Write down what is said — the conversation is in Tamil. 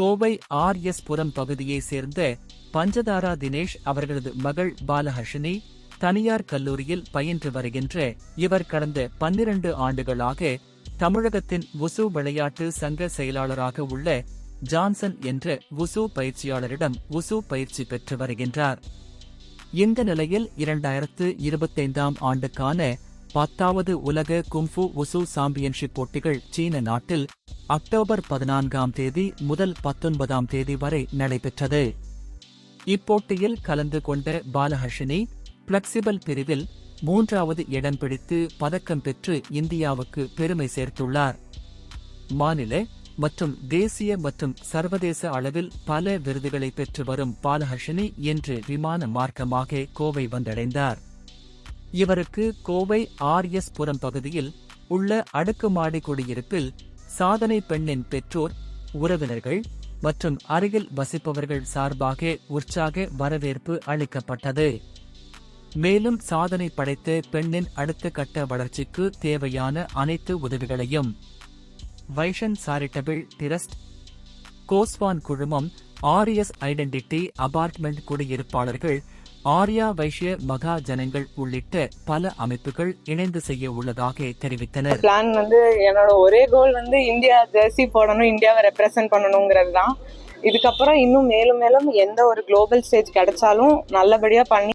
கோவை ஆர் எஸ் புரம் பகுதியைச் சேர்ந்த பஞ்சதாரா தினேஷ் அவர்களது மகள் பாலஹர்ஷினி தனியார் கல்லூரியில் பயின்று வருகின்ற இவர் கடந்த பன்னிரண்டு ஆண்டுகளாக தமிழகத்தின் உசு விளையாட்டு சங்க செயலாளராக உள்ள ஜான்சன் என்ற உசு பயிற்சியாளரிடம் உசு பயிற்சி பெற்று வருகின்றார். இந்த நிலையில் இரண்டாயிரத்து இருபத்தைந்தாம் ஆண்டுக்கான பத்தாவது உலக கும்ஃபு உசு சாம்பியன்ஷிப் போட்டிகள் சீன நாட்டில் அக்டோபர் பதினான்காம் தேதி முதல் பத்தொன்பதாம் தேதி வரை நடைபெற்றது. இப்போட்டியில் கலந்து கொண்ட பாலஹர்ஷினி பிளெக்சிபிள் பிரிவில் மூன்றாவது இடம் பிடித்து பதக்கம் பெற்று இந்தியாவுக்கு பெருமை சேர்த்துள்ளார். மாநில மற்றும் தேசிய மற்றும் சர்வதேச அளவில் பல விருதுகளை பெற்று வரும் பாலஹர்ஷினி இன்று விமான மார்க்கமாக கோவை வந்தடைந்தார். இவருக்கு கோவை ஆர் எஸ் புரம் பகுதியில் உள்ள அடுக்குமாடி குடியிருப்பில் சாதனை பெண்ணின் பெற்றோர் உறவினர்கள் மற்றும் அருகில் வசிப்பவர்கள் சார்பாக உற்சாக வரவேற்பு அளிக்கப்பட்டது. மேலும் சாதனை படைத்த பெண்ணின் அடுத்த கட்ட வளர்ச்சிக்கு தேவையான அனைத்து உதவிகளையும் வைஷன் சாரிட்டபிள் டிரஸ்ட் கோஸ்வான் குழுமம் ஆர்எஸ் ஐடென்டிட்டி அபார்ட்மெண்ட் குடியிருப்பாளர்கள் ஆர்யா வைஷ்ய மகா ஜனங்கள் உள்ளிட்ட பல அமைப்புகள் இணைந்து செய்ய உள்ளதாக தெரிவித்தனர். பிளான் வந்து என்னோட ஒரே கோல் வந்து இந்தியா ஜெர்சி போடணும் இந்தியாவை ரெப்ரசென்ட் பண்ணணுங்கிறது தான் இதுக்கப்புறம் இன்னும் மேலும் மேலும் எந்த ஒரு குளோபல் ஸ்டேஜ் கிடைச்சாலும் நல்லபடியா பண்ணி